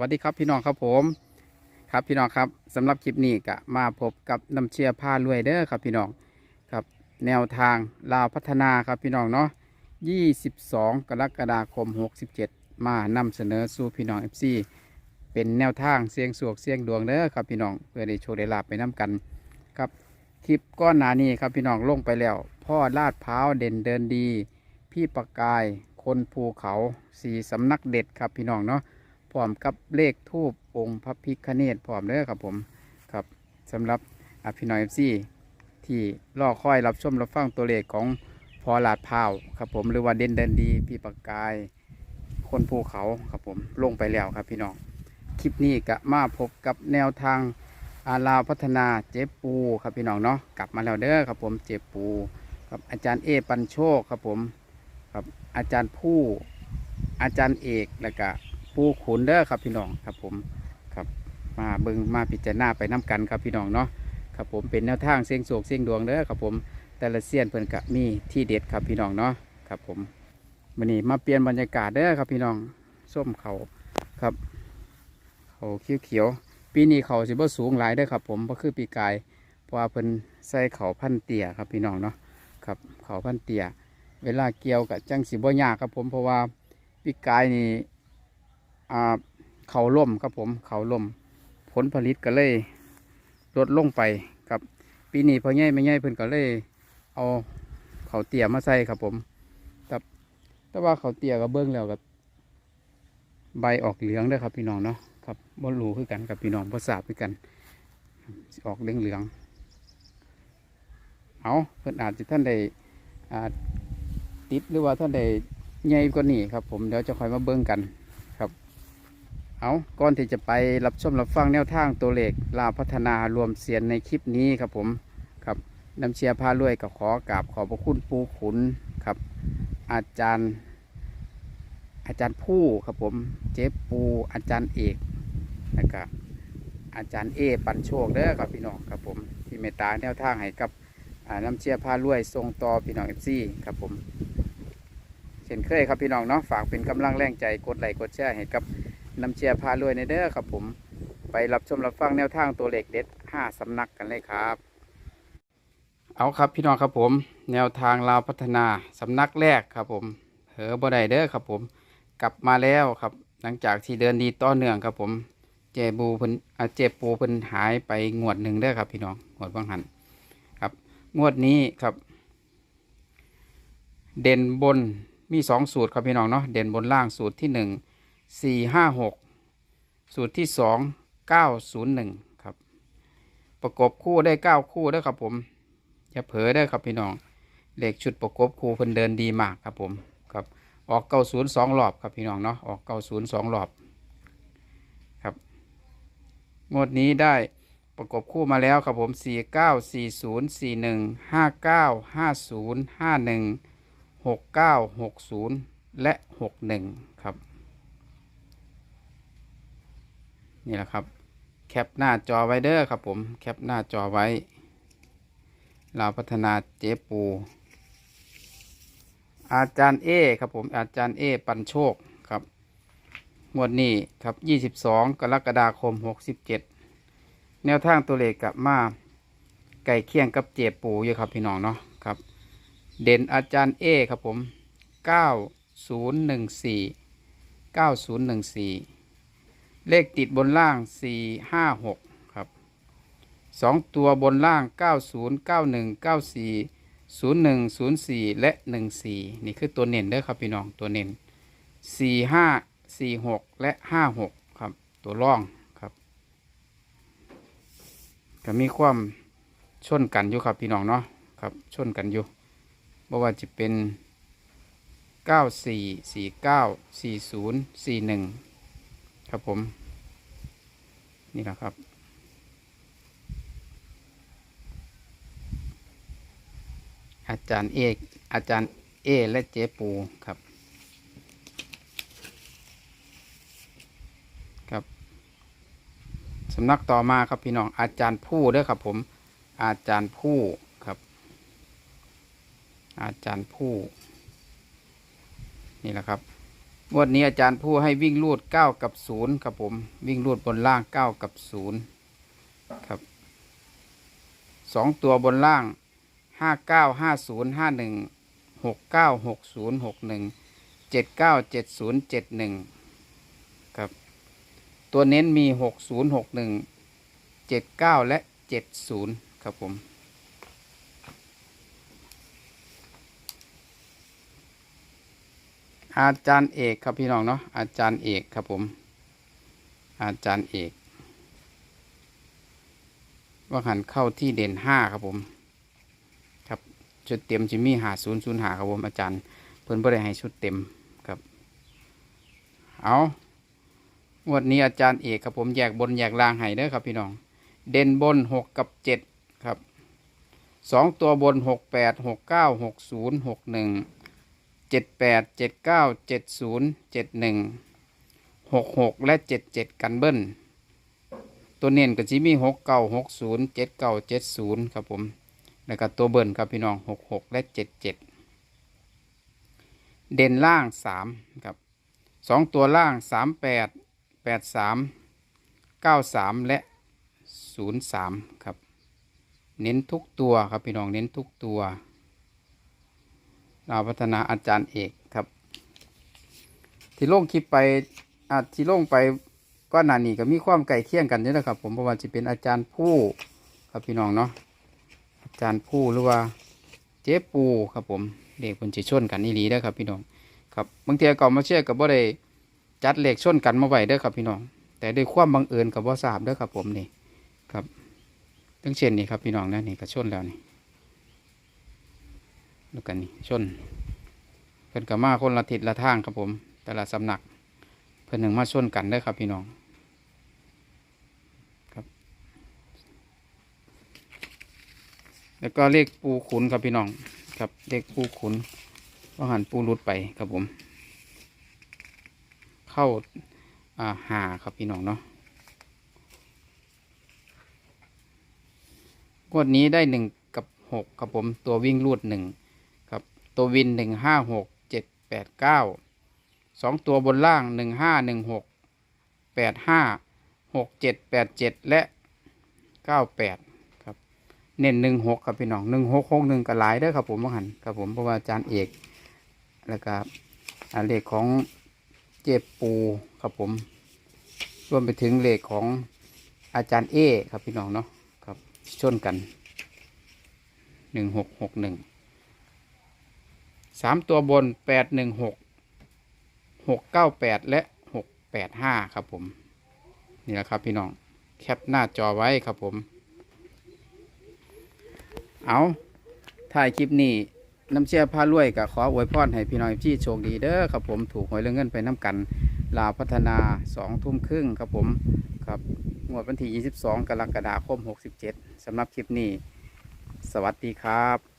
วัสดีครับพี่น้องครับผม ครับพี่น้องครับสำหรับคลิปนี้ก็มาพบกับน้ำเชียร์ผ้ารวยเด้อครับพี่น้องครับแนวทางลาวพัฒนาครับพี่น้องเนาะ22 กรกฎาคม 67 มานำเสนอสู่พี่น้อง FC เป็นแนวทางเสียงสวกเสียงดวงเด้อครับพี่น้องเพื่อได้โชว์ได้ลาบไปน้กันครับคลิปก้อนหนานี้ครับพี่น้องลงไปแล้ว พ่อลาดพร้าวเด่นเดินดี พี่ประกายคนภูเขาสีสำนักเด็ดครับพี่น้องเนาะ พร้อมกับเลขทูปองค์พระพิคเนตพร้อมเด้อครับผมครับสำหรับอภิน้อยเอฟซีที่รอคอยรับชมรับฟังตัวเลขของพอลาดพราวครับผมหรือว่าเด่นเดินดีพี่ปากกาย คนภูเขาครับผมลงไปแล้วครับพี่น้องคลิปนี้ก็มาพบกับแนวทางอาลาวพัฒนาเจ็ปูครับพี่น้องเนาะกลับมาแล้วเด้อครับผมเจ็ปูครับอาจารย์เอปันโชคครับผมครับอาจารย์ผู้อาจารย์เอกแล้วก็ ปูขุนเด้อครับพี่น้องครับผมครับมาเบิงมาพิจารณาไปน้กันครับพี่น้องเนาะครับผมเป็นแนวทางเสียงโศกเสียงดวงเด้อครับผมแต่ละเสี้ยนเพิ่นกะมีที่เด็ดครับพี่น้องเนาะครับผมวันนี้มาเปลี่ยนบรรยากาศเด้อครับพี่น้องส้มเขาครับเขาเขียวเขียวปีนี้เขาสิบ่สูงหลายเด้อครับ ผมเพราะคือปีกายเพราะว่าเพิ่นใส่เขาพันเตี่ยครับพี่น้องเนาะครับเขาพันเตี่ยเวลาเกี่ยวกับจังสิบ่ยากครับผมเพราะว่าปีกายนี่ เขาล่มครับผมเขาล่ม ผลผลิตก็เลยลดลงไปครับ ปีนี้พอใหญ่ไม่ใหญ่เพิ่นก็เลยเอาเขาเตี่ยมาใส่ครับผมแต่แต่ว่าเขาเตี่ยก็เบิ้งแล้วกับใบออกเหลืองด้อครับพี่น้องเนาะครับบ่รู้คือกันกับพี่น้องบ่ทราบคือกัน ออกเหลืองเหลืองเอาเพิ่นอาจจะท่านได้ติดหรือว่าท่านได้ใหญ่กว่านี้ครับผมเดี๋ยวจะคอยมาเบิ้งกัน เอาก่อนที่จะไปรับชมรับฟังแนวทางตัวเลขลาพัฒนารวมเสียนในคลิปนี้ครับผมครับน้ำเชียร์พารวยก็ขอกราบขอบพระคุณปูขุนครับ อาจารย์ อาจารย์ผู้ครับผมเจ๊ปูอาจารย์เอกแล้วก็อาจารย์เอปันโชคเด้อครับพี่น้องครับผมที่เมตตาแนวทางให้กับน้ำเชียร์พารวยทรงต่อพี่น้องเอฟซีครับผมเช่นเคยครับพี่น้องเนาะฝากเป็นกำลังแรงใจกดไลค์กดแชร์ให้กับ นำเชียร์พารวยในเด้อครับผม ไปรับชมรับฟังแนวทางตัวเลขเด็ดห้าสำนักกันเลยครับ เอาครับพี่น้องครับผม แนวทางลาวพัฒนาสำนักแรกครับผมเหอบ่ได้เด้อครับผม กลับมาแล้วครับ หลังจากที่เดินดีต่อเนื่องครับผม เจบูเพิ่นอ่าเจปูเพิ่นหายไปงวดหนึ่งเด้อครับ พี่น้องงวดบางหันครับ งวดนี้ครับ เด่นบนมีสองสูตรครับพี่น้องเนาะเด่นบนล่างสูตรที่หนึ่ง สี่ห้าหกสูตรที่สองเก้าศูนย์หนึ่งครับ ประกบคู่ได้เก้าคู่เด้อครับผมอย่าเผลอได้ครับพี่น้องเลขชุดประกบคู่เพิ่นเดินดีมากครับผมครับออกเก้าศูนย์สองรอบครับพี่น้องเนาะออกเก้าศูนย์สองรอบครับงวดนี้ได้ประกบคู่มาแล้วครับผมสี่เก้าสี่ศูนย์สี่หนึ่งห้าเก้าห้าศูนย์ห้าหนึ่งหกเก้าหกศูนย์และหกหนึ่งครับ นี่แหละครับ แคปหน้าจอไว้เด้อครับผมแคปหน้าจอไว้ เราพัฒนาเจ๊ปู อาจารย์เอครับผมอาจารย์เอปันโชคครับงวดนี้ครับ 22 กรกฎาคม 67 แนวทางตัวเลขกับมาไก่เคียงกับเจ๊ปูอยู่ครับพี่น้องเนาะครับ เด่นอาจารย์เอครับผม 9014 9014 เลขติดบนล่าง 4 5 6 ครับ 2 ตัวบนล่าง 90 91 94 01 04 และ 14 นี่คือตัวเน้นเด้อครับพี่น้องตัวเน้น 4 5 4 6 และ 5 6 ครับ ตัวร่องครับ ก็มีความชนกันอยู่ครับพี่น้องเนาะครับชนกันอยู่บ่ว่าจะเป็น 94 49 40 41 ครับผม นี่แหละครับ อาจารย์เอกอาจารย์เอและเจ๊ปูครับ ครับสำนักต่อมาครับพี่น้องอาจารย์ผู้เด้อครับผม อาจารย์ผู้ครับ อาจารย์ผู้ นี่แหละครับ งวดนี้อาจารย์ผู้ให้วิ่งรูดเก้ากับศูนย์ครับผม วิ่งรูดบนล่างเก้ากับศูนย์ครับสองตัวบนล่างห้าเก้าห้าศูนย์ห้าหนึ่งหกเก้าหกศูนย์หกหนึ่งเจ็ดเก้าเจ็ดศูนย์เจ็ดหนึ่งครับ ตัวเน้นมีหกศูนย์หกหนึ่งเจ็ดเก้าและเจ็ดศูนย์ครับผม อาจารย์เอกครับพี่น้องเนาะอาจารย์เอกครับผม อาจารย์เอก ว่าหันเข้าที่เด่นห้าครับผม ครับชุดเต็มจิมี่หาศูนย์ศูนย์หาครับผมอาจารย์ เพิ่นบ่ได้ให้ชุดเต็มครับ เอางวดนี้อาจารย์เอกครับผมแยกบนแยกล่างให้เด้อครับพี่น้อง เด่นบนหกกับเจ็ดครับสองตัวบนหกแปดหกเก้าหกศูนย์หกหนึ่ง จ็ดแปดเจ็ดเก้าเจ็ดศูนย์เจ็ดหนึ่งหกหกและเจ็ดเจ็ดกันเบิ้ลตัวเน้นก็จิมีหกเก้าหกศูนย์เจ็ดเก้าเจ็ดศูนย์ครับผมแล้วก็ตัวเบิ้ลครับพี่น้องหกหกและเจ็ดเจ็ดเด่นล่างสามครับสองตัวล่างสามแปดแปดสามเก้าสามและศูนย์สามครับ เน้นทุกตัวครับพี่น้องเน้นทุกตัว เราวพัฒนาอาจารย์เอกครับ ที่ลงคลิปไปอาที่ลงไปก็นานี่ก็มีความไก่เคียงกันนี่แหละครับ ผมเพราะว่าจะเป็นอาจารย์ผู้ครับพี่น้องเนาะอาจารย์ผู้หรือว่าเจ๊ปูครับผมเด็กคนจะชนกันนี่ลีเด้ครับ พี่น้องครับบางทีก็มาเชื่อกับว่าได้จัดเหล็กชนกันมาไว้เด้ครับพี่น้อง แต่ด้วยความบังเอิญกับว่าทราบเด้ครับผมนี่ครับตั้งเช่นนี่ครับพี่น้องนะนี่ก็ชนแล้วนี่ ดูกันนี่ชน เพิ่นกับมาคนละทิศละทางครับผม แต่ละสำนัก เพิ่นหนึ่งมาชนกันเด้ครับพี่น้องครับ แล้วก็เลขปูขุนครับพี่น้อง ครับเลขปูขุนว่าหันปูรุดไปครับผม เข้าอ่าหาครับพี่น้องเนาะงวดนี้ได้หนึ่งกับหกครับผมตัววิ่งรูดหนึ่ง ตัววินหนึ่งห้าหกเจ็ดแปดเก้าสองตัวบนล่างหนึ่งห้าหนึ่งหกแปดห้าหกเจ็ดแปดเจ็ดและเก้าแปดครับเน้นหนึ่งหกครับพี่น้องหนึ่งหกหกหนึ่งก็หลายเด้อครับผมว่าหันครับผมเพราะว่าอาจารย์เอกแล้วก็เลขของเจ็บปูครับผมรวมไปถึงเลขของอาจารย์เอครับพี่น้องเนาะครับชนกันหนึ่งหกหกหนึ่ง สามตัวบนแปดหนึ่งหกหกเก้าแปดและหกแปดห้าครับผม นี่แหละครับพี่น้อง แคปหน้าจอไว้ครับผม เอาถ่ายคลิปนี้น้ำเชื่อผ้ารวยกับขออวยพรให้พี่น้องที่โชคดีเด้อครับผมถูกหวยเรื่องเงินไปน้ำกัน ลาพัฒนาสองทุ่มครึ่งครับผมครับงวดวันที่ 22 กรกฎาคม 67สำหรับคลิปนี้ สวัสดีครับ